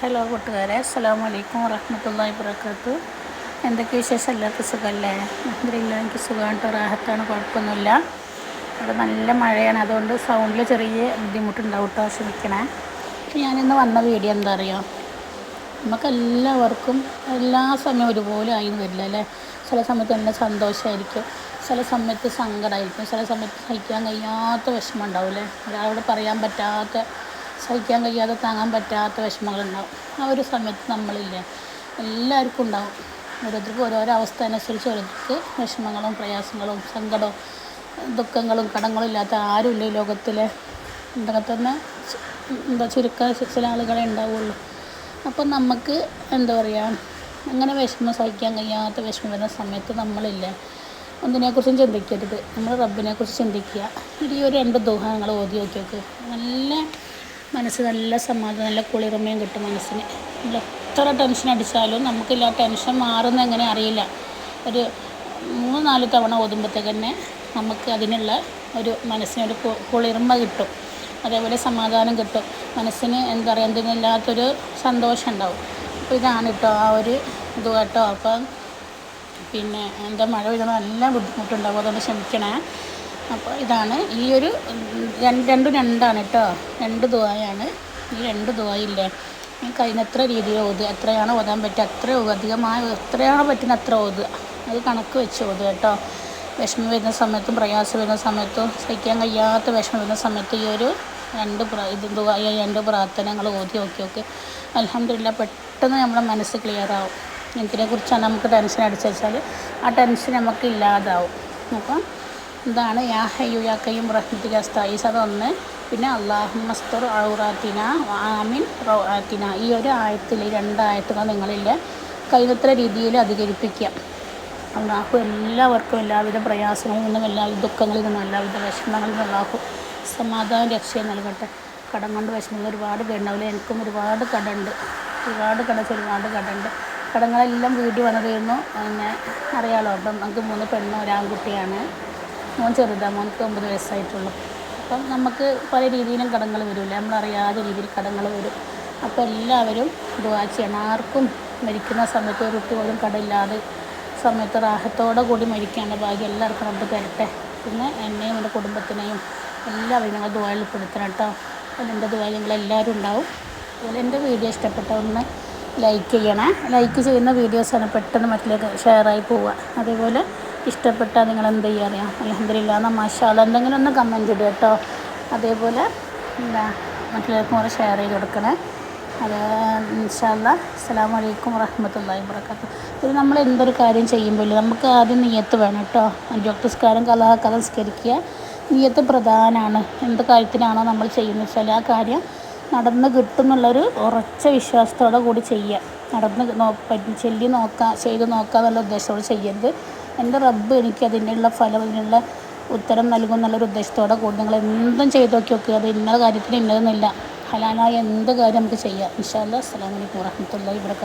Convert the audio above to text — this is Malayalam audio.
ഹലോ കൂട്ടുകാരെ അസ്സാം വലൈക്കും വറഹമത്തല്ലാ വാബർക്കാത്തു എന്തൊക്കെ വിശേഷം? എല്ലാവർക്കും സുഖമല്ലേ? എന്തെങ്കിലും എനിക്ക് സുഖമായിട്ട് റാഹത്താണ് കുഴപ്പമൊന്നുമില്ല. അവിടെ നല്ല മഴയാണ്. അതുകൊണ്ട് സൗണ്ടിൽ ചെറിയ ബുദ്ധിമുട്ടുണ്ടാവും കേട്ടോ. ക്ഷമിക്കണേ. ഞാനിന്ന് വന്ന വീഡിയോ എന്താ അറിയാം? നമുക്ക് എല്ലാവർക്കും എല്ലാ സമയവും ഒരുപോലെ ആയി വരില്ല അല്ലേ? ചില സമയത്ത് നല്ല സന്തോഷമായിരിക്കും ചില സമയത്ത് സങ്കടമായിരിക്കും ചില സമയത്ത് സഹിക്കാൻ കഴിയാത്ത വിഷമം ഉണ്ടാവും അല്ലേ? ഒരാളോട് പറയാൻ പറ്റാത്ത സഹിക്കാൻ കഴിയാതെ താങ്ങാൻ പറ്റാത്ത വിഷമങ്ങളുണ്ടാവും. ആ ഒരു സമയത്ത് നമ്മളില്ലേ എല്ലാവർക്കും ഉണ്ടാവും. ഓരോരുത്തർക്കും ഓരോരോ അവസ്ഥ അനുസരിച്ച് ഓരോരുത്തർക്ക് വിഷമങ്ങളും പ്രയാസങ്ങളും സങ്കടവും ദുഃഖങ്ങളും കടങ്ങളും ഇല്ലാത്ത ആരുമില്ല ഈ ലോകത്തിൽ ഇതൊക്കെ തന്നെ എന്താ ചുരുക്ക ചില ആളുകളെ ഉണ്ടാവുള്ളൂ. അപ്പം നമുക്ക് എന്താ പറയുക അങ്ങനെ വിഷമം സഹിക്കാൻ കഴിയാത്ത വിഷമം വരുന്ന സമയത്ത് നമ്മളില്ലേ ഒന്നിനെക്കുറിച്ചും ചിന്തിക്കരുത്. നമ്മൾ റബ്ബിനെക്കുറിച്ച് ചിന്തിക്കുക. ഈ ഒരു രണ്ട് ദുഃഖങ്ങൾ ഓതി നോക്ക് നല്ല മനസ്സ് നല്ല സമാധാനം നല്ല കുളിർമയും കിട്ടും മനസ്സിന്. എത്ര ടെൻഷൻ അടിച്ചാലും നമുക്കില്ല ടെൻഷൻ മാറുന്ന എങ്ങനെ അറിയില്ല. ഒരു മൂന്ന് നാല് തവണ ഓതുമ്പോഴത്തേക്ക് തന്നെ നമുക്ക് അതിനുള്ള ഒരു മനസ്സിനൊരു കുളിർമ കിട്ടും. അതേപോലെ സമാധാനം കിട്ടും. മനസ്സിന് എന്താ പറയുക എന്തിനില്ലാത്തൊരു സന്തോഷം ഉണ്ടാവും. അപ്പോൾ ഇതാണ് കേട്ടോ ആ ഒരു ഇത് കേട്ടോ. അപ്പം പിന്നെ എന്താ മഴ പെയ്യുന്നത് നല്ല ബുദ്ധിമുട്ടുണ്ടാവും. അതൊന്ന് ക്ഷമിക്കണേ. അപ്പോൾ ഇതാണ് ഈ ഒരു രണ്ടും രണ്ടാണ് കേട്ടോ. രണ്ട് ദുബായാണ് ഈ രണ്ട് ദുബായില്ലേ ഈ കഴിഞ്ഞത്ര രീതിയിൽ ഓതുക എത്രയാണോ ഓതാൻ പറ്റുക അത്ര അധികമായ എത്രയാണോ പറ്റുന്ന അത്ര ഓതുക അത് കണക്ക് വെച്ച് ഓതുക കേട്ടോ. വിഷമം വരുന്ന സമയത്തും പ്രയാസം വരുന്ന സമയത്തും സഹിക്കാൻ കഴിയാത്ത വിഷമം വരുന്ന സമയത്ത് ഈ ഒരു രണ്ട് ഇത് ദുബായ രണ്ട് പ്രാർത്ഥനകൾ ഓതി നോക്കി നോക്കി. അലഹമില്ല പെട്ടെന്ന് നമ്മുടെ മനസ്സ് ക്ലിയർ ആവും. എന്തിനെക്കുറിച്ചാണ് നമുക്ക് ടെൻഷൻ അടിച്ചു വെച്ചാൽ ആ ടെൻഷൻ നമുക്ക് ഇല്ലാതാവും. അപ്പം ഇതാണ് യാ ഹയ്യു യാ കയ്യും റഹ്മത്തിക അതൊന്ന്. പിന്നെ അള്ളാഹു ഔറാത്തിന ആമിൻ റൗറാത്തിന ഈ ഒരു ആയത്തിൽ രണ്ടായത്തുകൾ നിങ്ങളില്ല കഴിവത്ര രീതിയിൽ അധികരിപ്പിക്കുക അള്ളാഹു എല്ലാവർക്കും എല്ലാവിധ പ്രയാസങ്ങളിൽ നിന്നും എല്ലാവിധ ദുഃഖങ്ങളിൽ നിന്നും എല്ലാവിധ വിഷമങ്ങളിൽ നിന്നും അള്ളാഹു സമാധാന രക്ഷയും നൽകട്ടെ. കടം കൊണ്ട് വിഷമങ്ങൾ ഒരുപാട് പേരുണ്ടാവില്ല? എനിക്കും ഒരുപാട് കടമുണ്ട് ഒരുപാട് കടച്ച് ഒരുപാട് കടമുണ്ട് കടങ്ങളെല്ലാം വീട്ടിൽ വന്നതായിരുന്നു പിന്നെ അറിയാലോ? അപ്പം നമുക്ക് മൂന്ന് പെണ്ണും ഒരാൺകുട്ടിയാണ്. മോൻ ചെറുതാണ് മോനക്ക് ഒമ്പത് വയസ്സായിട്ടുള്ളൂ. അപ്പം നമുക്ക് പല രീതിയിലും കടങ്ങൾ വരില്ല? നമ്മളറിയാതെ രീതിയിൽ കടങ്ങൾ വരും. അപ്പോൾ എല്ലാവരും ദുവാ ചെയ്യണം. ആർക്കും മരിക്കുന്ന സമയത്ത് ഒരു കുട്ടി പോലും കടയില്ലാതെ സമയത്ത് റാഹത്തോടെ കൂടി മരിക്കാനുള്ള ഭാഗ്യം എല്ലാവർക്കും നമുക്ക് തരട്ടെ. പിന്നെ എന്നെയും എന്റെ കുടുംബത്തിനെയും എല്ലാവരും ഞങ്ങൾ ദുബായിൽ പെടുത്തണം കേട്ടോ. എന്റെ ദുബായിൽ നിങ്ങളെല്ലാവരും ഉണ്ടാവും. അതുപോലെ എന്റെ വീഡിയോ ഇഷ്ടപ്പെട്ട ഒന്ന് ലൈക്ക് ചെയ്യണേ. ലൈക്ക് ചെയ്യുന്ന വീഡിയോസാണ് പെട്ടെന്ന് മറ്റിലേക്ക് ഷെയറായി പോവുക. അതേപോലെ ഇഷ്ടപ്പെട്ടാൽ നിങ്ങൾ എന്ത് ചെയ്യുക അറിയാം? അലഹദില്ല എന്നാൽ മഷാല എന്തെങ്കിലും ഒന്ന് കമന്റ് ഇടുക കേട്ടോ. അതേപോലെ എന്താ മറ്റുള്ളവർക്കും കൂടെ ഷെയർ ചെയ്ത് കൊടുക്കണേ. അത് ഇൻഷാല്ല അസ്സാം വലൈക്കും വറഹമത്തല്ലാ വർക്കാത്തു ഇത് നമ്മൾ എന്തൊരു കാര്യം ചെയ്യുമ്പോൾ നമുക്ക് ആദ്യം നീയത്ത് വേണം കേട്ടോ. അഞ്ചോക്തസ്കാരം കലാ കലസ്കരിക്കുക നീയത്ത് പ്രധാനമാണ് എന്ത് കാര്യത്തിനാണോ നമ്മൾ ചെയ്യുന്നത് വെച്ചാൽ ആ കാര്യം നടന്ന് കിട്ടുമെന്നുള്ളൊരു ഉറച്ച വിശ്വാസത്തോടെ കൂടി ചെയ്യുക. നടന്ന് നോ ചെല്ലി നോക്കുക ചെയ്ത് നോക്കുക എന്നുള്ള ഉദ്ദേശത്തോടെ ചെയ്യരുത്. എന്റെ റബ്ബ് എനിക്ക് അതിനുള്ള ഫലം അതിനുള്ള ഉത്തരം നൽകും എന്നുള്ളൊരു ഉദ്ദേശത്തോടെ കൂടി നിങ്ങൾ എന്തും ചെയ്ത് നോക്കി നോക്കുക. അത് ഇന്ന കാര്യത്തിന് ഇന്നതെന്നില്ല ഹലാലായ എന്ത് കാര്യം നമുക്ക് ചെയ്യാം. ഇൻഷാല്ല അസ്സാം വലൈക്കും വാഹമത്തല്ലാ ഇവിടെ